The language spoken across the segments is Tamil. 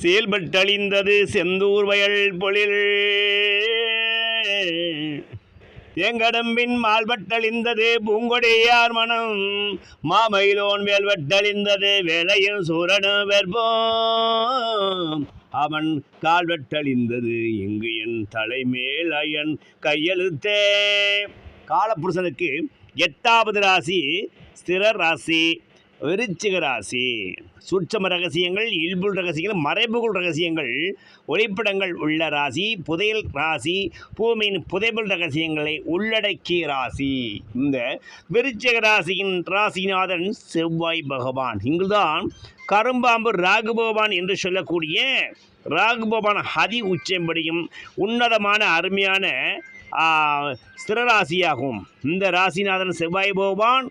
செயல்பட்டழிந்தது செந்தூர் வயல் பொழில் தேங்கடம்பின் மால்பட்டழிந்தது பூங்கொடியார் மனம். மாமயிலோன் வேல்வட்டழிந்தது வேலையும் சூரனும் வெற்போம். அவன் கால்வெட்டழிந்தது இங்கு என் தலைமேல் அயன் கையெழுத்தே. காலபுருஷனுக்கு எட்டாவது ராசி ஸ்திர ராசி. விருச்சிக ராசி. சூட்சம ரகசியங்கள் இல்புல் ரகசியங்கள் மறைபுகள் ரகசியங்கள் ஒளிப்படங்கள் உள்ள ராசி புதையல் ராசி பூமியின் புதைபுல் ரகசியங்களை உள்ளடக்கிய ராசி. இந்த விருச்சிக ராசியின் ராசிநாதன் செவ்வாய் பகவான். இங்குதான் கரும்பாம்பு ராகுபகவான் என்று சொல்லக்கூடிய ராகுபகவான் ஹதி உச்சம்படியும் உன்னதமான அருமையான ஸ்திரராசியாகும். இந்த ராசிநாதன் செவ்வாய் பகவான்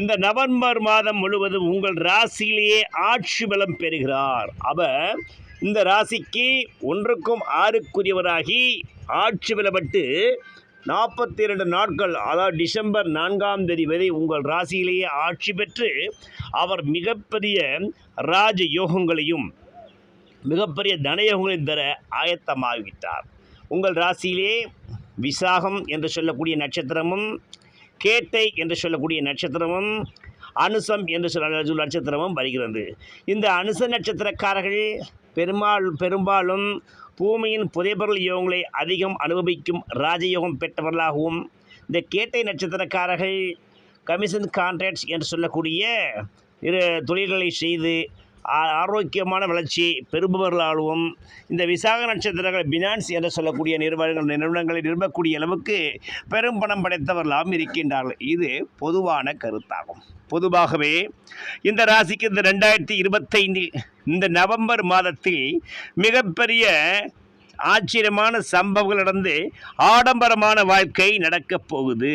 இந்த நவம்பர் மாதம் முழுவதும் உங்கள் ராசியிலேயே ஆட்சி பலம் பெறுகிறார். அவர் இந்த ராசிக்கு ஒன்றுக்கும் ஆறுக்குரியவராகி ஆட்சி பலப்பட்டு நாற்பத்தி இரண்டு நாட்கள் அதாவது டிசம்பர் நான்காம் தேதி வரை உங்கள் ராசியிலேயே ஆட்சி பெற்று அவர் மிகப்பெரிய ராஜ யோகங்களையும் மிகப்பெரிய தனயோகங்களையும் தர ஆயத்தமாகிவிட்டார். உங்கள் ராசியிலே விசாகம் என்று சொல்லக்கூடிய நட்சத்திரமும் கேட்டை என்று சொல்லக்கூடிய நட்சத்திரமும் அனுசம் என்று சொல்ல நட்சத்திரமும் வருகிறது. இந்த அனுச நட்சத்திரக்காரர்கள் பெரும்பால் பெரும்பாலும் பூமியின் புதைபொருள் யோகங்களை அதிகம் அனுபவிக்கும் ராஜயோகம் பெற்றவர்களாகவும் இந்த கேட்டை நட்சத்திரக்காரர்கள் கமிஷன் கான்ட்ராக்ட்ஸ் என்று சொல்லக்கூடிய இரு தொழில்களை செய்து ஆரோக்கியமான வளர்ச்சி பெறுபவர்களாலும் இந்த விசாக நட்சத்திரங்கள் பினான்ஸ் என்று சொல்லக்கூடிய நிறுவனங்கள் நிறுவனங்களை நிறுவக்கூடிய அளவுக்கு பெரும் பணம் படைத்தவர்களாகவும் இருக்கின்றார்கள். இது பொதுவான கருத்தாகும். பொதுவாகவே இந்த ராசிக்கு இந்த ரெண்டாயிரத்தி இருபத்தைந்தில் இந்த நவம்பர் மாதத்தில் மிகப்பெரிய ஆச்சரியமான சம்பவங்கள் நடந்து ஆடம்பரமான வாழ்க்கை நடக்கப் போகுது.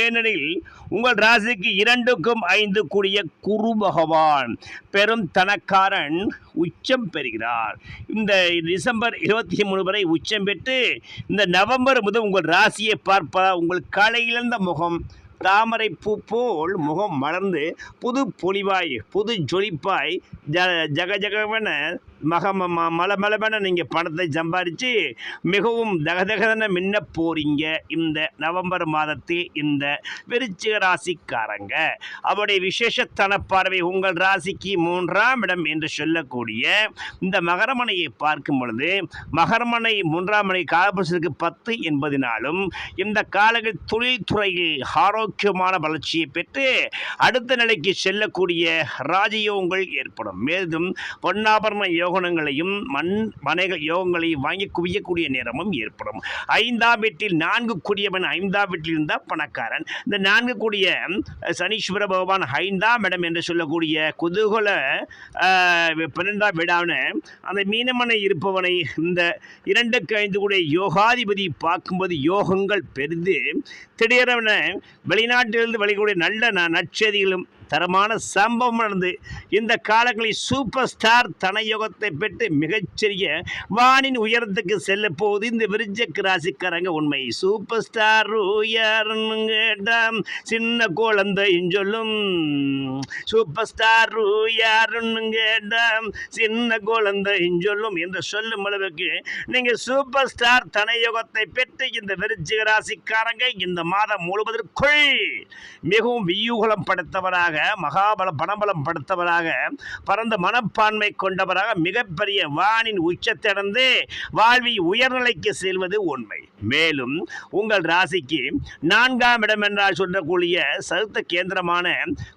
ஏனெனில் உங்கள் ராசிக்கு இரண்டுக்கும் ஐந்து கூடிய குரு பகவான் பெரும் தனக்காரன் உச்சம் பெறுகிறார். இந்த டிசம்பர் இருபத்தி மூணு வரை உச்சம் பெற்று இந்த நவம்பர் முதல் உங்கள் ராசியை பார்ப்பதா உங்கள் கலையிழந்த முகம் தாமரை பூ போல் முகம் மலர்ந்து புது பொலிவாய் புது ஜொலிப்பாய் ஜ ஜகஜகவென மக ம- மலை மல நீங்கள் பணத்தை சம்பாதிச்சு மிகவும் தகதகதன மின்ன போறீங்க. இந்த நவம்பர் மாதத்தில் இந்த விருச்சிக ராசிக்காரங்க. அவருடைய விசேஷத்தன பார்வை உங்கள் ராசிக்கு மூன்றாம் இடம் என்று சொல்லக்கூடிய இந்த மகரமனையை பார்க்கும் பொழுது மகரமனை மூன்றாம் மனை காலபுருஷனுக்கு பத்து என்பதினாலும் இந்த காலங்கள் தொழில்துறையில் ஆரோக்கியமான வளர்ச்சியை பெற்று அடுத்த நிலைக்கு செல்லக்கூடிய ராஜயோகங்கள் ஏற்படும். மேலும் பொன்னாபரண யோகங்களையும் மண் மனைகள் யோகங்களையும் வாங்கி குவியக்கூடிய நேரமும் ஏற்படும். ஐந்தாம் வீட்டில் நான்கு கூடியவன் ஐந்தாம் வீட்டில் இருந்தால் பணக்காரன். இந்த நான்கு கூடிய சனீஸ்வர பகவான் ஐந்தாம் இடம் என்று சொல்லக்கூடிய குதூகல பன்னெண்டாம் வீடான அந்த மீனமனை இருப்பவனை இந்த இரண்டுக்கு ஐந்து கூடிய யோகாதிபதி பார்க்கும்போது யோகங்கள் பெரிது. திடீரென வெளிநாட்டிலிருந்து வெளிக்கூடிய நல்ல ந- நற்செய்திகளும் தரமான சம்பவம் நடந்து இந்த காலங்களில் சூப்பர் ஸ்டார் தனயோகத்தை பெற்று மிகச்சிறிய வானின் உயரத்துக்கு செல்ல போது இந்த விருச்சக்கு ராசிக்காரங்க உண்மை. சூப்பர் ஸ்டார் யாருன்னு கேட்டாம் சின்ன குழந்தையும் சொல்லும். சூப்பர் ஸ்டார் யாருன்னு கேட்டாம் சின்ன குழந்தையும் சொல்லும் என்று சொல்லும் அளவுக்கு நீங்கள் சூப்பர் ஸ்டார் தனயோகத்தை பெற்று இந்த விருச்சிக ராசிக்காரங்க இந்த மாதம் முழுவதற்குள் மிகவும் வியூகலம் படைத்தவராக மகாபல பணபலம் படுத்தவராக பரந்த மனப்பான்மை கொண்டவராக மிகப்பெரிய வானின் உச்சத்திடந்து வாழ்வில் உயர்நிலைக்கு செல்வது உண்மை. மேலும் உங்கள் ராசிக்கு நான்காம் இடம் என்றால் சொல்லக்கூடிய சருத்த கேந்திரமான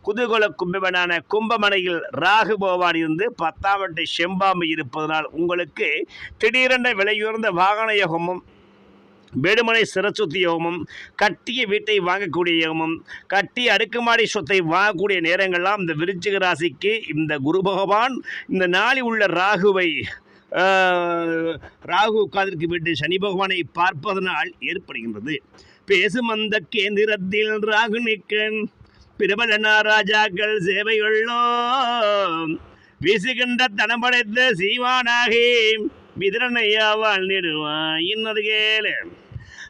குதூகோல கும்பவனான கும்பமனையில் ராகு பகவான் இருந்து பத்தாம் வட்டை செம்பாம்பு இருப்பதனால் உங்களுக்கு திடீரென விலையுயர்ந்த வாகன யோகமும் வேடுமனை சிறச்சுத்தி யோகமும் கட்டிய வீட்டை வாங்கக்கூடிய யோகமும் கட்டி அடுக்குமாடி சொத்தை வாங்கக்கூடிய நேரங்கள்லாம் இந்த விருச்சிக ராசிக்கு இந்த குரு பகவான் இந்த நாளில் உள்ள ராகுவை ராகு உட்கார்ந்திருக்கு வீட்டு சனி பகவானை பார்ப்பதனால் ஏற்படுகின்றது. பேசும் அந்த கேந்திரத்தில் ராகு நிக்கன் பிரபல ராஜாக்கள் சேவையுள்ளோ வீசுகின்ற தனம் படைத்த சீவானாகி விதிரனையா நிறுவான் இன்னது கேளு.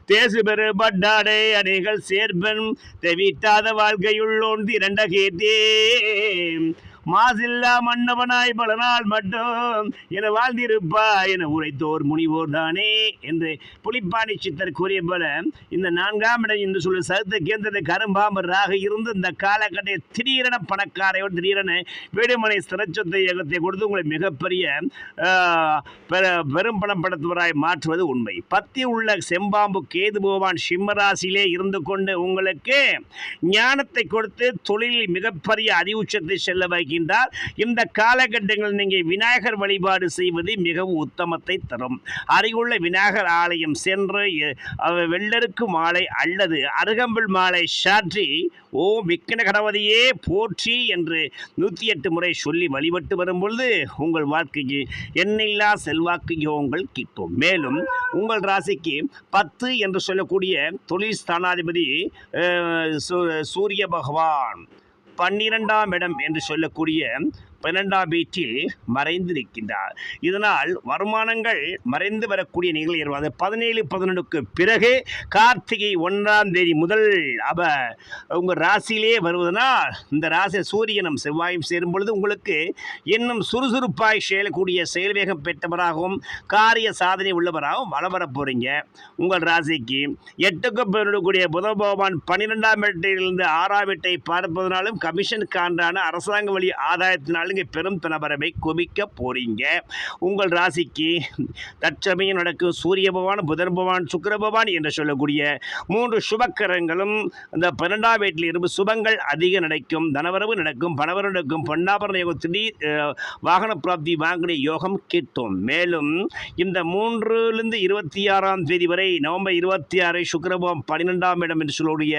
தேசு பெரு பட்டாடை அணிகள் சேர்பன் தெவிட்டாத வாழ்க்கையுள்ளோன் திரண்ட கேட்டே மாசில்லா மன்னவனாய் பல நாள் மட்டும் என வாழ்ந்திருப்பா என உரைத்தோர் முனிவோர் தானே என்று புலிப்பாணி சித்தர் கூறிய போல இந்த நான்காம் இடம் என்று சொல்லி சகுத்த கேந்திர கரும்பாம்பராக இருந்து இந்த காலகட்டத்தை திடீரென பணக்காரையோடு திடீரென வீடுமனை சிறச்சொத்த இயக்கத்தை கொடுத்து உங்களை மிகப்பெரிய பெரும் பணம் படுத்துவராய் மாற்றுவது உண்மை. பத்தி உள்ள செம்பாம்பு கேது பகவான் சிம்மராசியிலே இருந்து கொண்டு உங்களுக்கு ஞானத்தை கொடுத்து தொழிலில் மிகப்பெரிய அறிவுச்சத்தை செல்ல இருக்கின்றால் இந்த காலகட்டங்களில் நீங்கள் விநாயகர் வழிபாடு செய்வது மிகவும் உத்தமத்தை தரும். அருகுள்ள விநாயகர் ஆலயம் சென்று வெள்ளருக்கு மாலை அல்லது அருகம்புல் மாலை சாற்றி ஓ விக்கன கணபதியே போற்றி என்று நூற்றி எட்டு முறை சொல்லி வழிபட்டு வரும் பொழுது உங்கள் வாழ்க்கைக்கு எண்ணில்லா செல்வாக்கு யோகங்கள் கிட்டும். மேலும் உங்கள் ராசிக்கு பத்து என்று சொல்லக்கூடிய தொழில் ஸ்தானாதிபதி சூ- சூரிய பகவான். பன்னிரெண்டாம் இடம் என்று சொல்லக்கூடிய பன்னெண்டாம் வீட்டில் மறைந்திருக்கின்றார். இதனால் வருமானங்கள் மறைந்து வரக்கூடிய நிகழ்வு ஏற்படாது. பதினேழு பதினொன்றுக்கு பிறகு கார்த்திகை ஒன்றாம் தேதி முதல் அவ உங்கள் ராசியிலே வருவதனால் இந்த ராசி சூரியனும் செவ்வாயும் சேரும் பொழுது உங்களுக்கு இன்னும் சுறுசுறுப்பாய் செயலக்கூடிய செயல்வேகம் பெற்றவராகவும் காரிய சாதனை உள்ளவராகவும் வளம் போகிறீங்க உங்கள் ராசிக்கு எட்டுக்கு பெறக்கூடிய புத பகவான் பன்னிரெண்டாம் வீட்டிலிருந்து ஆறாம் வீட்டை பார்ப்பதனாலும் கமிஷனுக்கான அரசாங்க வழி ஆதாயத்தினால் இங்கே பெரும் பிரபரமை குவிக்க போகிறீங்க உங்கள் ராசிக்கு தற்சமயம் நடக்கும் சூரிய பகவான் புதன் பகவான் சுக்கர பகவான் என்று சொல்லக்கூடிய மூன்று சுபக்கரங்களும் அந்த பன்னெண்டாம் வீட்டில் இருந்து சுபங்கள் அதிகம் நடக்கும். தனவரவு நடக்கும் பணவரவு நடக்கும். பொன்னாபரண யோகம் திடீர் வாகன பிராப்தி வாங்கின யோகம் கிட்டும். மேலும் இந்த மூன்றுலேருந்து இருபத்தி ஆறாம் தேதி வரை நவம்பர் இருபத்தி ஆறு சுக்கரபவம் பன்னிரெண்டாம் இடம் என்று சொல்லக்கூடிய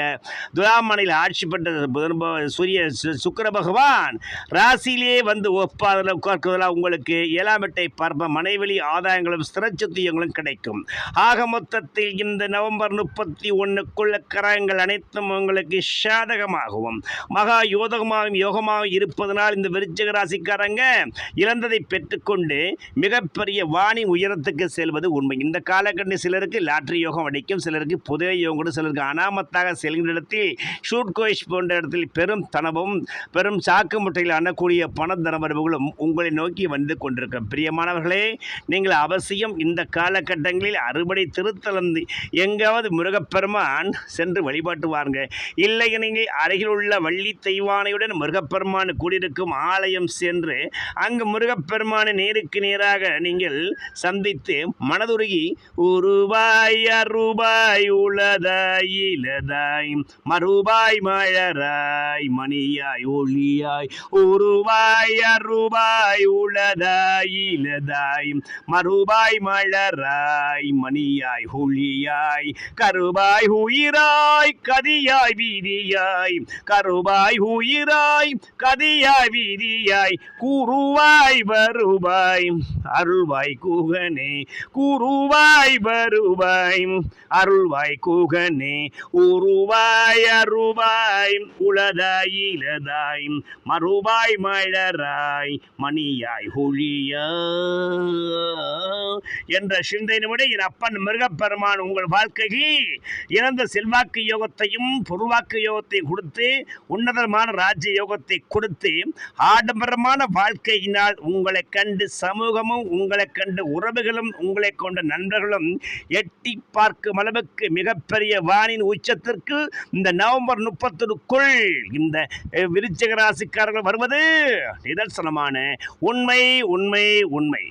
துலாமனையில் ஆட்சி பெற்ற புதன் சூரிய சு- சுக்கர பகவான். ராசியிலே வந்து ஒப்பாதில் உட்கார்க்குவதால் உங்களுக்கு ஏழாம் எட்டை பார்ப்ப மனைவெளி ஆதாயங்களும் ஸ்திரச்சத்தியங்களும் கிடைக்கும். ஆக மொத்தத்தில் இந்த நவம்பர் முப்பத்தி ஒன்றுக்குள்ள கரங்கள் அனைத்தும் உங்களுக்கு சாதகமாகவும் மகா யோதகமாகவும் யோகமாகவும் இருப்பதனால் இந்த விருச்சக ராசிக்காரங்க இழந்ததை பெற்றுக்கொண்டு மிகப்பெரிய வாணி உயரத்துக்கு செல்வது உண்மை. இந்த காலகட்டம் சிலருக்கு லாட்ரி யோகம் அடிக்கும் சிலருக்கு புதிய யோகம் சிலருக்கு அனாமத்தாக செல்கின்ற இடத்தில் ஷூட் கோயிஷ் போன்ற இடத்தில் பெரும் தனமும் பெரும் சாக்கு முட்டையில் அண்ணக்கூடிய பண தனவரவுகளும் உங்களை நோக்கி வந்து கொண்டிருக்கும் பிரியமானவர்களே நீங்கள் அவசியம் இந்த காலகட்டங்களில் அறுபடை திருத்தலம் எங்காவது முருகப்பெருமான் சென்று வழிபாட்டு வாருங்க. இல்லை நீங்கள் அருகில் உள்ள வள்ளி தெய்வானையுடன் முருகப்பெருமான் கூடியிருக்கும் ஆலயம் சென்று அங்கு முருகப்பெருமானை நேருக்கு நேராக நீங்கள் சந்தித்து மனதுருகி உருவாய் அருபாய் உளதாய் இலதாய் மறுபாய் மழராய் மணியாய் ஒளியாய் உருவாய் அருவாய் உளதாய் இலதாய் மறுபாய் மலராய் மணியாய் ஒளியாய் கருவாய் உயிராய் கதியாய் வீதியாய் கருவாய் உயிராய் கதியாய் வீதியாய் கூறுவாய் வருவாய் அருள்வாய் குகனே கூறுவாய் வருவாய் அருள்வாய் குகனே உருவாய் அருவாய் உளதாய் மயிலதாய் மறுபாய் மலராய் மணியாய் ஒளியா என்ற சிந்தையினுடைய என் அப்பன் மிருகப்பெருமான் உங்கள் வாழ்க்கையில் இறந்த செல்வாக்கு யோகத்தையும் பொருள்வாக்கு யோகத்தையும் கொடுத்து உன்னதமான ராஜ்ய யோகத்தை கொடுத்து ஆடம்பரமான வாழ்க்கையினால் உங்களை கண்டு சமூகமும் உங்களை கண்டு உறவுகளும் உங்களை கொண்ட நண்பர்களும் எட்டி பார்க்கும் அளவுக்கு மிகப்பெரிய வானின் உச்சத்திற்கு இந்த நவம்பர் முப்பத்தொருக்குள் இந்த விருச்சிக ராசிக்காரர்கள் வருவது நிதர்சனமான உண்மை உண்மை உண்மை.